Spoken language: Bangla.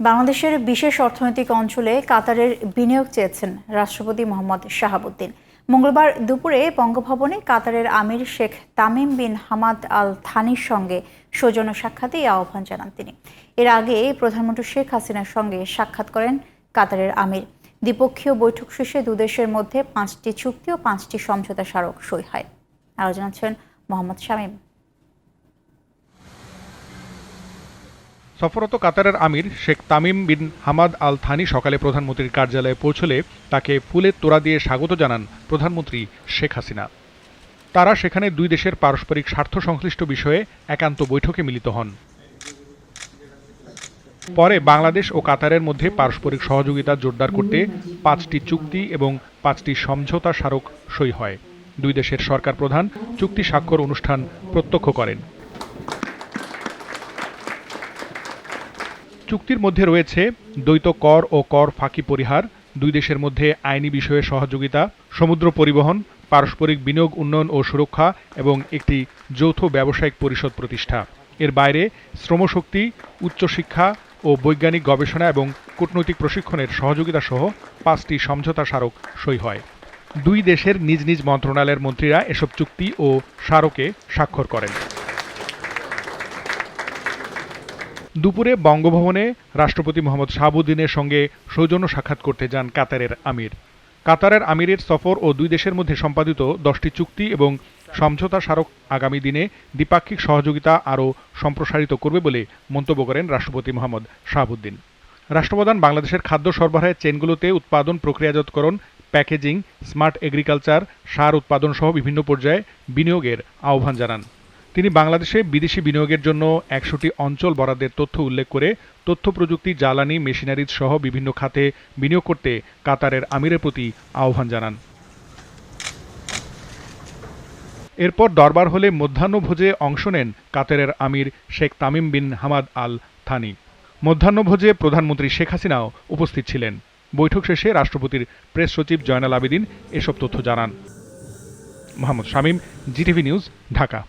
বাংলাদেশের বিশেষ অর্থনৈতিক অঞ্চলে কাতারের বিনিয়োগ চেয়েছেন রাষ্ট্রপতি মোহাম্মদ শাহাবুদ্দিন। মঙ্গলবার দুপুরে বঙ্গভবনে কাতারের আমির Sheikh Tamim bin Hamad Al থানির সঙ্গে সৌজন্য সাক্ষাতে এই আহ্বান জানান তিনি। এর আগে প্রধানমন্ত্রী শেখ হাসিনার সঙ্গে সাক্ষাৎ করেন কাতারের আমির। দ্বিপক্ষীয় বৈঠক শেষে দুদেশের মধ্যে পাঁচটি চুক্তি ও পাঁচটি সমঝোতা স্মারক সই হয়। আরও জানাচ্ছেন মোহাম্মদ শামীম। সফরত কাতারের আমির Sheikh Tamim bin Hamad Al Thani সকালে প্রধানমন্ত্রীর কার্যালয়ে পৌঁছলে তাকে ফুলের তোড়া দিয়ে স্বাগত জানান প্রধানমন্ত্রী শেখ হাসিনা। তারা সেখানে দুই দেশের পারস্পরিক স্বার্থ সংশ্লিষ্ট বিষয়ে একান্ত বৈঠকে মিলিত হন। পরে বাংলাদেশ ও কাতারের মধ্যে পারস্পরিক সহযোগিতা জোরদার করতে পাঁচটি চুক্তি এবং পাঁচটি সমঝোতা স্মারক সই হয়। দুই দেশের সরকার প্রধান চুক্তি স্বাক্ষর অনুষ্ঠান প্রত্যক্ষ করেন। চুক্তির মধ্যে রয়েছে দ্বৈত কর ও কর ফাঁকি পরিহার, দুই দেশের মধ্যে আইনি বিষয়ে সহযোগিতা, সমুদ্র পরিবহন, পারস্পরিক বিনিয়োগ উন্নয়ন ও সুরক্ষা এবং একটি যৌথ ব্যবসায়িক পরিষদ প্রতিষ্ঠা। এর বাইরে শ্রমশক্তি, উচ্চশিক্ষা ও বৈজ্ঞানিক গবেষণা এবং কূটনৈতিক প্রশিক্ষণের সহযোগিতা সহ পাঁচটি সমঝোতা স্মারক সই হয়। দুই দেশের নিজ নিজ মন্ত্রণালয়ের মন্ত্রীরা এসব চুক্তি ও স্মারকে স্বাক্ষর করেন। দুপুরে বঙ্গভবনে রাষ্ট্রপতি মোহাম্মদ শাহাবুদ্দিনের সঙ্গে সৌজন্য সাক্ষাৎ করতে যান কাতারের আমির। কাতারের আমিরের সফর ও দুই দেশের মধ্যে সম্পাদিত দশটি চুক্তি এবং সমঝোতা স্মারক আগামী দিনে দ্বিপাক্ষিক সহযোগিতা আরও সম্প্রসারিত করবে বলে মন্তব্য করেন রাষ্ট্রপতি মোহাম্মদ শাহাবুদ্দিন। রাষ্ট্রপ্রধান বাংলাদেশের খাদ্য সরবরাহের চেনগুলোতে উৎপাদন প্রক্রিয়াজাতকরণ, প্যাকেজিং, স্মার্ট এগ্রিকালচার, সার উৎপাদন সহ বিভিন্ন পর্যায়ে বিনিয়োগের আহ্বান জানান। তিনি বাংলাদেশে বিদেশি বিনিয়োগের জন্য একশোটি অঞ্চল বরাদ্দের তথ্য উল্লেখ করে তথ্য প্রযুক্তি, জ্বালানি, মেশিনারিজ সহ বিভিন্ন খাতে বিনিয়োগ করতে কাতারের আমিরের প্রতি আহ্বান জানান। এরপর দরবার হলে মধ্যাহ্নভোজে অংশ নেন কাতারের আমির Sheikh Tamim bin Hamad Al Thani. মধ্যাহ্নভোজে প্রধানমন্ত্রী শেখ হাসিনাও উপস্থিত ছিলেন। বৈঠক শেষে রাষ্ট্রপতির প্রেস সচিব জয়নাল আবেদিন এসব তথ্য জানান। Mohammad Shamim, GTV news, Dhaka.